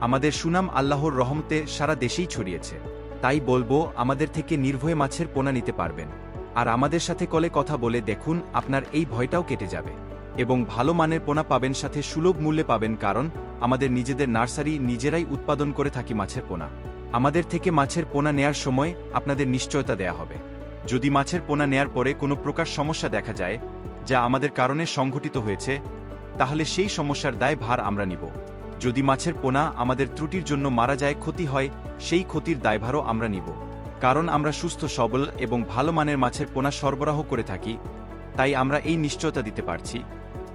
আমাদের সুনাম আল্লাহর রহমতে সারা দেশেই ছড়িয়েছে। তাই বলব, আমাদের থেকে নির্ভয়ে মাছের পোনা নিতে পারবেন। আর আমাদের সাথে কলে কথা বলে দেখুন, আপনার এই ভয়টাও কেটে যাবে। এবং ভালো মানের পোনা পাবেন সাথে সুলভ মূল্যে পাবেন কারণ, আমাদের নিজেদের নার্সারি নিজেরাই উৎপাদন করে থাকি মাছের পোনা। আমাদের থেকে মাছের পোনা নেয়ার সময় আপনাদের নিশ্চয়তা দেয়া হবে। যদি মাছের পোনা নেয়ার পরে কোনো প্রকার সমস্যা দেখা যায়, যা আমাদের কারণে সংঘটিত হয়েছে, তাহলে সেই সমস্যার দায় ভার আমরা নিব। যদি মাছের পোনা আমাদের ত্রুটির জন্য মারা যায় ক্ষতি হয়, সেই ক্ষতির দায়ভারও আমরা নিব। কারণ আমরা সুস্থ, সবল এবং ভালো মানের মাছের পোনা সরবরাহ করে থাকি, তাই আমরা এই নিশ্চয়তা দিতে পারছি।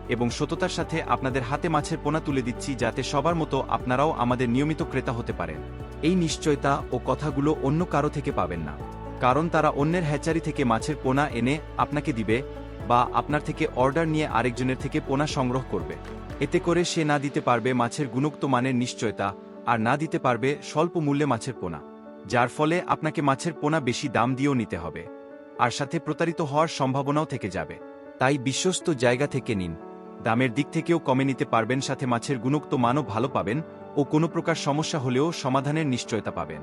এবং সততার সাথে আপনাদের হাতে মাছের পোনা তুলে দিচ্ছি যাতে সবার মতো আপনারাও আমাদের নিয়মিত ক্রেতা হতে পারেন। এই নিশ্চয়তা ও কথাগুলো অন্য কারও থেকে পাবেন না। কারণ তারা অন্যের হ্যাচারি থেকে মাছের পোনা এনে আপনাকে দিবে বা আপনার থেকে অর্ডার নিয়ে আরেকজনের থেকে পোনা সংগ্রহ করবে। এতে করে সে না দিতে পারবে মাছের গুণোক্ত মানের নিশ্চয়তা, আর না দিতে পারবে স্বল্প মূল্যে মাছের পোনা, যার ফলে আপনাকে মাছের পোনা বেশি দাম দিয়েও নিতে হবে, আর সাথে প্রতারিত হওয়ার সম্ভাবনাও থেকে যাবে। তাই বিশ্বস্ত জায়গা থেকে নিন। দামের দিক থেকেও কমে নিতে পারবেন, সাথে মাছের গুণোক্ত মানও ভালো পাবেন ও কোনো প্রকার সমস্যা হলেও সমাধানের নিশ্চয়তা পাবেন।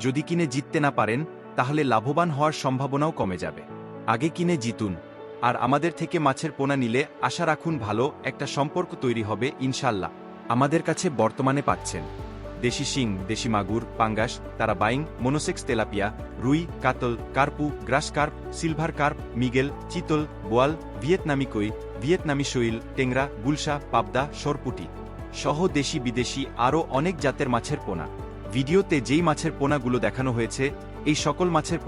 যদি কিনে জিততে না পারেন, তাহলে লাভবান হওয়ার সম্ভাবনাও কমে যাবে। আগে কিনে জিতুন। আর আমাদের থেকে মাছের পোনা নিলে আশা রাখুন ভালো একটা সম্পর্ক তৈরি হবে, ইনশাল্লাহ। আমাদের কাছে বর্তমানে পাচ্ছেন। দেশি শিং, দেশি মাগুর, পাঙ্গাস, তারা বাইং, মনোসেক্স তেলাপিয়া, রুই, কাতল, কার্পু, গ্রাস কার্প, সিলভার কার্প, মিগেল, চিতল, বোয়াল, ভিয়েতনামি কই, ভিয়েতনামি শৈল, টেংরা, গুলশা, পাবদা, সরপুটি সহ দেশি বিদেশি আরও অনেক জাতের মাছের পোনা। ভিডিওতে যেই মাছের পোনাগুলো দেখানো হয়েছে, এই সকল মাছের